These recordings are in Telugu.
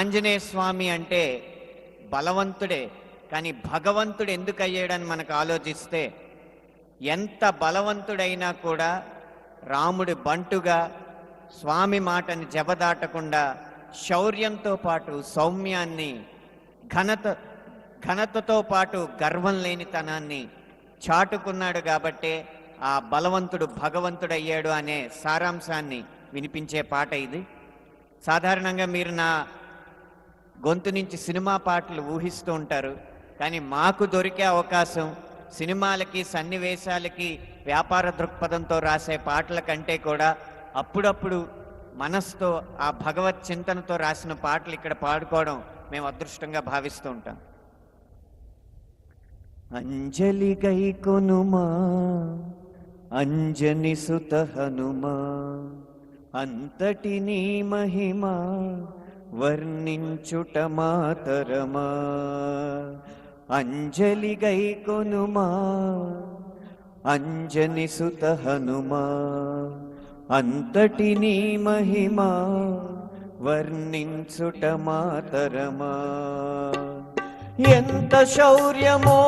ఆంజనేయ స్వామి అంటే బలవంతుడే కానీ భగవంతుడు ఎందుకు అయ్యాడని మనకు ఆలోచిస్తే ఎంత బలవంతుడైనా కూడా రాముడి బంటుగా స్వామి మాటని జబదాటకుండా శౌర్యంతో పాటు సౌమ్యాన్ని ఘనత ఘనతతో పాటు గర్వం లేనితనాన్ని చాటుకున్నాడు కాబట్టే ఆ బలవంతుడు భగవంతుడయ్యాడు అనే సారాంశాన్ని వినిపించే పాట ఇది. సాధారణంగా మీరు నా గొంతు నుంచి సినిమా పాటలు ఊహిస్తూ ఉంటారు కానీ మాకు దొరికే అవకాశం సినిమాలకి సన్నివేశాలకి వ్యాపార దృక్పథంతో రాసే పాటల కంటే కూడా అప్పుడప్పుడు మనస్తో ఆ భగవత్ చింతనతో రాసిన పాటలు ఇక్కడ పాడుకోవడం మేము అదృష్టంగా భావిస్తూ ఉంటాం. అంజలి గై కొనుమా అంజని సుత హనుమా అంతటి నీ మహిమా వర్ణించుట మాతరమా. అంజలి గై కొనుమా అంజని సుత హనుమా అంతటి నీ మహిమా వర్ణించుట మాతరమా. ఎంత శౌర్యమో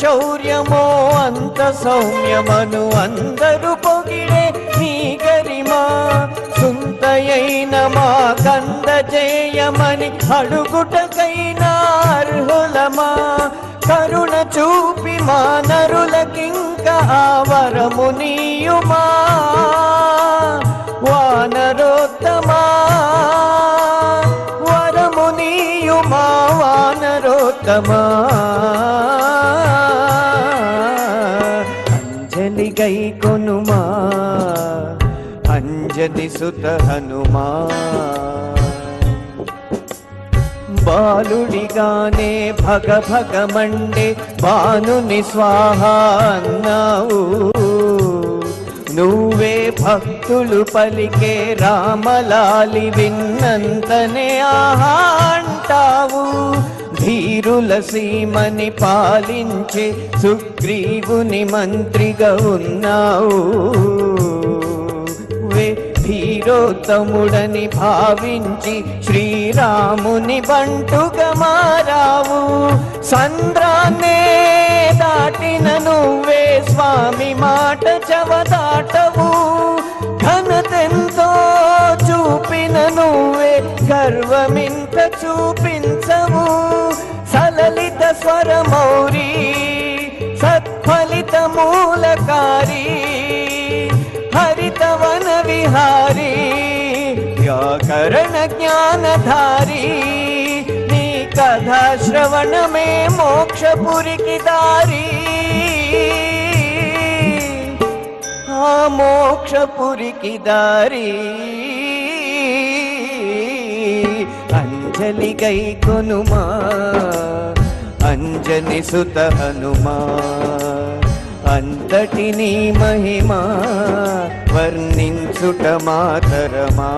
శౌర్యమో అంత సౌమ్యమను అందరూ పొగిడే నీ గరిమా. సుంతయైన మా కంద చేయమని అడుగుటకైనా అర్హులమా? కరుణ చూపి మా నరులకింక వరము నీయుమా? వానరోత్తమా? వరము నీయుమా? వానరోత్తమా? అంజలి గై కొనుమా? అంజని సుత హనుమా? బాలుడిగానే భగ భగ మండే బానుని స్వాహ అన్నావు. నువ్వే భక్తులు పలికే రామలాలి విన్నంతనే ఆహా తులసీమని పాలించే సుగ్రీవుని మంత్రిగా ఉన్నావు. హీరోత్తముడని భావించి శ్రీరాముని బంటుగా మారావు. సంద్రాన్నే దాటిన నువ్వే స్వామి మాట చవదాటవు. ఘనతెంతో చూపిన నువ్వే గర్వమింత చూపిన स्वर मौरी, सत्फलित मूलकारी हरितवन विहारी, व्याकरण ज्ञानधारी नी कथा श्रवण में मोक्षपुरी की दारी। हा, मोक्षपुरी की दारी। अंजलि गई कोनुमा। అంజని సుత హనుమా అంతటి నీ మహిమా వర్ణించుట మాతరమా.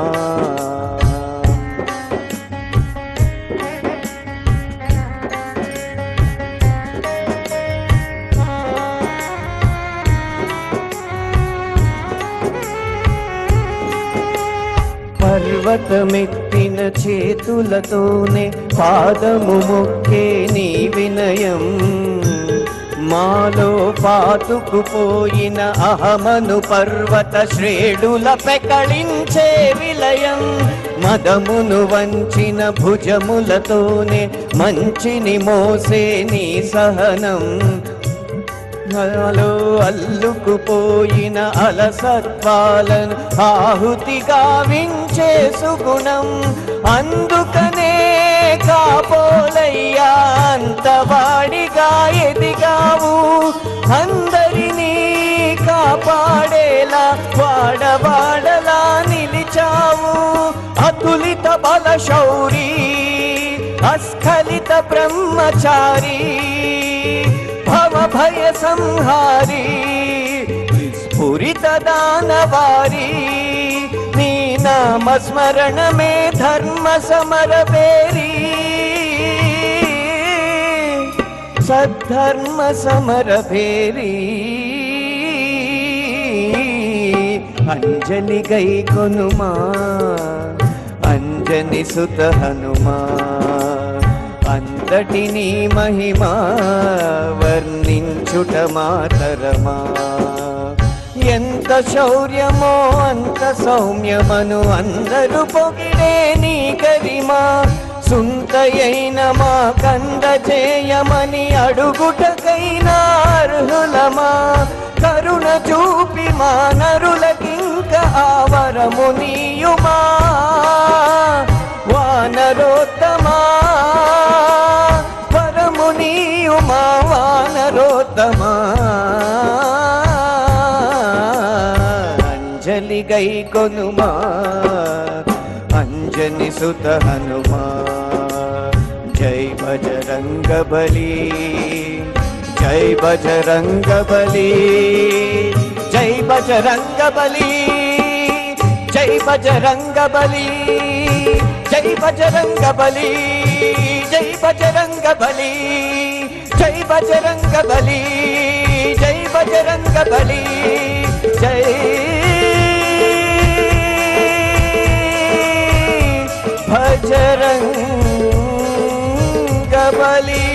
పర్వతమెత్తిన చేతులతోనే పాదము మొక్కే నీ వినయం. మాలో పాతుకుపోయిన అహమను పర్వత శ్రేడుల పెకళించే విలయం. మదమును వంచిన భుజములతోనే మంచిని మోసే నీ సహనం. నాలో అల్లుకుపోయిన అలసత్వాలను ఆహుతిగా వించే సుగుణం అందుకనే కాపోలయ్యా అంతవాడిగా ఎదిగావు. అందరినీ కాపాడేలా వాడవాడలా నిలిచావు. అతులిత బల శౌరీ అస్ఖలిత బ్రహ్మచారి. సంహారి స్ఫురిత దానవారి నీ నా నామస్మరణమే ధర్మ సమర సద్ధర్మ సమర పేరీ అంజలి గై కొనుమా అంజని సుత హనుమా. అంతటిని మహిమా వర్ణించుట మాతరమా. ఎంత శౌర్యమో అంత సౌమ్యమను అందరూ పొగిడే నీ కరిమా సుంతయైన మా కంద చేయమని అడుగుటకైనా అర్హులమా. కరుణ చూపి మా నరులకింక ఆవరము నీయుమ. అంజలి గై కొనుమా. అంజని సుత హనుమా. జై బజరంగ బలి. జై బజరంగ బలి. జై బజరంగ బలి. జై బజరంగ బలి. జై బజరంగ బలి. జై బజరంగ బలి. జై బజరంగ బలి. జై బజరంగ బలి. జై भजरंग बली